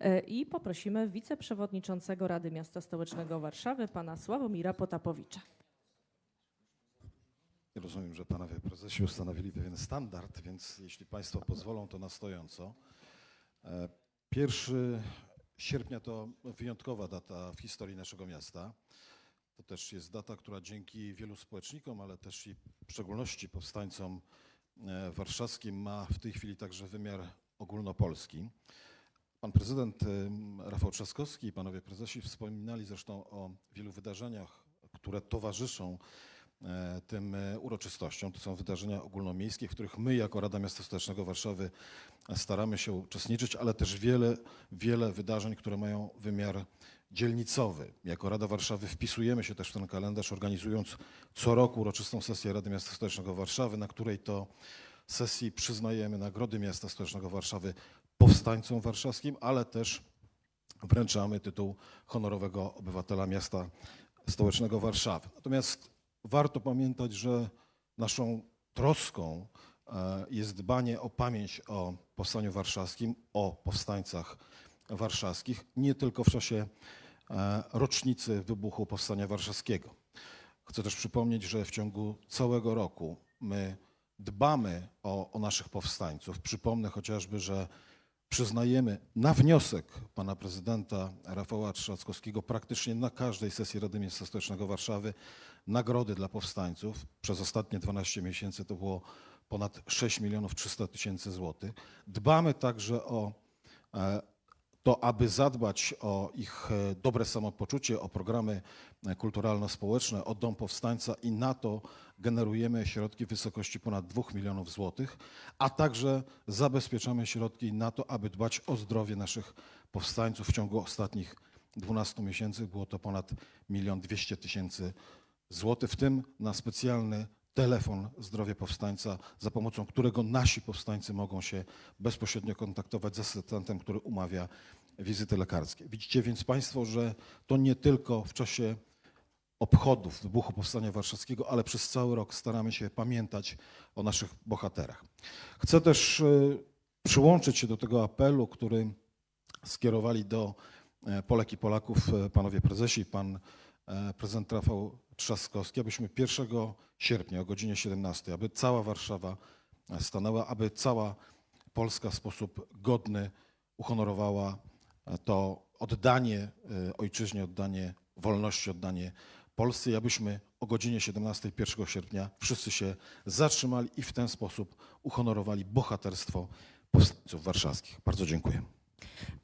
E, I poprosimy wiceprzewodniczącego Rady Miasta Stołecznego Warszawy, pana Sławomira Potapowicza. Rozumiem, że panowie prezesi ustanowili pewien standard, więc jeśli państwo pozwolą, to na stojąco. E, 1 sierpnia to wyjątkowa data w historii naszego miasta. To też jest data, która dzięki wielu społecznikom, ale też i w szczególności powstańcom e, warszawskim ma w tej chwili także wymiar ogólnopolski. Pan prezydent Rafał Trzaskowski i panowie prezesi wspominali zresztą o wielu wydarzeniach, które towarzyszą e, tym e, uroczystościom. To są wydarzenia ogólnomiejskie, w których my jako Rada Miasta Stołecznego Warszawy staramy się uczestniczyć, ale też wiele, wiele wydarzeń, które mają wymiar dzielnicowy. Jako Rada Warszawy wpisujemy się też w ten kalendarz, organizując co roku uroczystą sesję Rady Miasta Stołecznego Warszawy, na której to sesji przyznajemy Nagrody Miasta Stołecznego Warszawy powstańcom warszawskim, ale też wręczamy tytuł honorowego obywatela miasta stołecznego Warszawy. Natomiast warto pamiętać, że naszą troską e, jest dbanie o pamięć o powstaniu warszawskim, o powstańcach warszawskich, nie tylko w czasie e, rocznicy wybuchu Powstania Warszawskiego. Chcę też przypomnieć, że w ciągu całego roku my dbamy o, o naszych powstańców. Przypomnę chociażby, że przyznajemy na wniosek pana prezydenta Rafała Trzaskowskiego praktycznie na każdej sesji Rady Miasta Stołecznego Warszawy nagrody dla powstańców. Przez ostatnie 12 miesięcy to było ponad 6 milionów 300 tysięcy złotych. Dbamy także o e, to, aby zadbać o ich e, dobre samopoczucie, o programy e, kulturalno-społeczne, o Dom Powstańca i na to generujemy środki w wysokości ponad 2 milionów złotych, a także zabezpieczamy środki na to, aby dbać o zdrowie naszych powstańców. W ciągu ostatnich 12 miesięcy było to ponad 1 200 tysięcy złotych, w tym na specjalny telefon Zdrowie Powstańca, za pomocą którego nasi powstańcy mogą się bezpośrednio kontaktować z asystentem, który umawia wizyty lekarskie. Widzicie więc Państwo, że to nie tylko w czasie obchodów wybuchu Powstania Warszawskiego, ale przez cały rok staramy się pamiętać o naszych bohaterach. Chcę też y, przyłączyć się do tego apelu, który skierowali do e, Polek i Polaków e, panowie prezesi, pan e, prezydent Rafał Trzaskowski, abyśmy 1 sierpnia o godzinie 17, aby cała Warszawa e, stanęła, aby cała Polska w sposób godny uhonorowała e, to oddanie e, ojczyźnie, oddanie wolności, oddanie Polsce i abyśmy o godzinie 17 1 sierpnia wszyscy się zatrzymali i w ten sposób uhonorowali bohaterstwo powstańców warszawskich. Bardzo dziękuję.